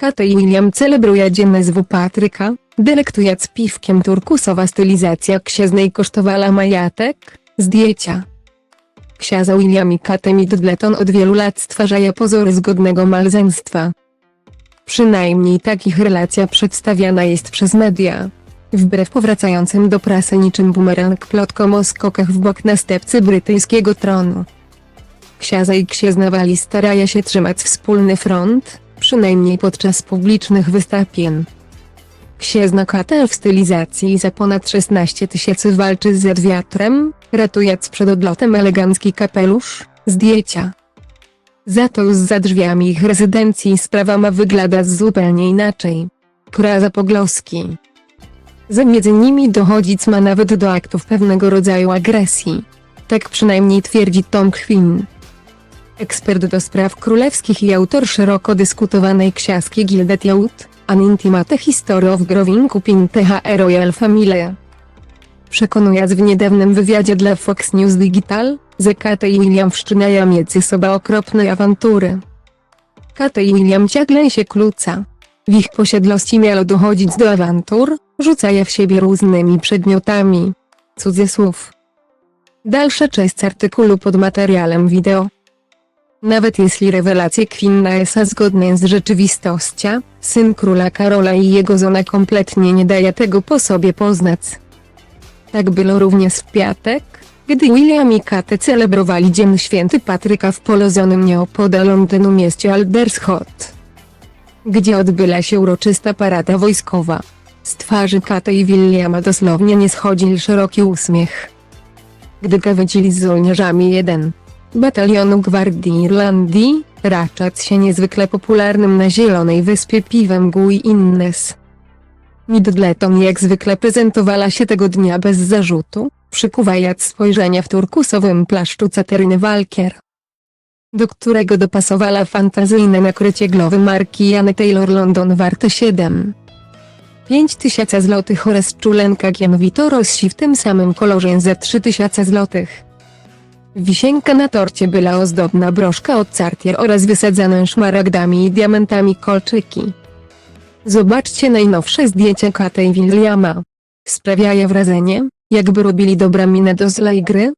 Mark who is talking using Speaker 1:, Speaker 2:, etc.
Speaker 1: Kate i William celebruje dzień z Patryka, delektując piwkiem turkusowa stylizacja księżnej kosztowała majatek, zdjęcia. Księża William i Kate Middleton od wielu lat stwarzają pozory zgodnego małżeństwa. Przynajmniej tak ich relacja przedstawiana jest przez media. Wbrew powracającym do prasy niczym bumerang plotkom o skokach w bok następcy brytyjskiego tronu. Księża i księżna Wali starają się trzymać wspólny front, przynajmniej podczas publicznych wystąpień. Księżna Katel w stylizacji za ponad 16 tysięcy walczy z wiatrem, ratując przed odlotem elegancki kapelusz, zdjęcia. Za to za drzwiami ich rezydencji sprawa ma wyglądać zupełnie inaczej. Kura pogloski. Za między nimi dochodzić ma nawet do aktów pewnego rodzaju agresji. Tak przynajmniej twierdzi Tom Quinn. Ekspert do spraw królewskich i autor szeroko dyskutowanej książki Gilded Youth, An Intimate History of Growing Up in the Royal Family. Przekonując w niedawnym wywiadzie dla Fox News Digital, że Kate i William wszczynają między sobą okropne awantury. Kate i William ciągle się kłóca. W ich posiadłości miało dochodzić do awantur, rzucają w siebie różnymi przedmiotami. Cudzysłów. Dalsza część artykułu pod materiałem wideo. Nawet jeśli rewelacje Quinna są zgodne z rzeczywistością, syn króla Karola i jego żona kompletnie nie daje tego po sobie poznać. Tak było również w piatek, gdy William i Kate celebrowali Dzień Święty Patryka w położonym nieopodal Londynu mieście Aldersholt, gdzie odbyła się uroczysta parada wojskowa. Z twarzy Kate i Williama dosłownie nie schodził szeroki uśmiech. Gdy gawędzili z żołnierzami jeden batalionu Gwardii Irlandii, raczać się niezwykle popularnym na Zielonej Wyspie piwem Gui Innes. Middleton jak zwykle prezentowała się tego dnia bez zarzutu, przykuwając spojrzenia w turkusowym płaszczu Cateryny Walkier, do którego dopasowała fantazyjne nakrycie głowy marki Jany Taylor London warte 7. 5000 złotych oraz czulenka Gianvito Rossi w tym samym kolorze za 3000 złotych. Wisienka na torcie była ozdobna broszka od Cartier oraz wysadzane szmaragdami i diamentami kolczyki. Zobaczcie najnowsze zdjęcia Kate i Williama. Sprawiają wrażenie, jakby robili dobra minę do złej gry,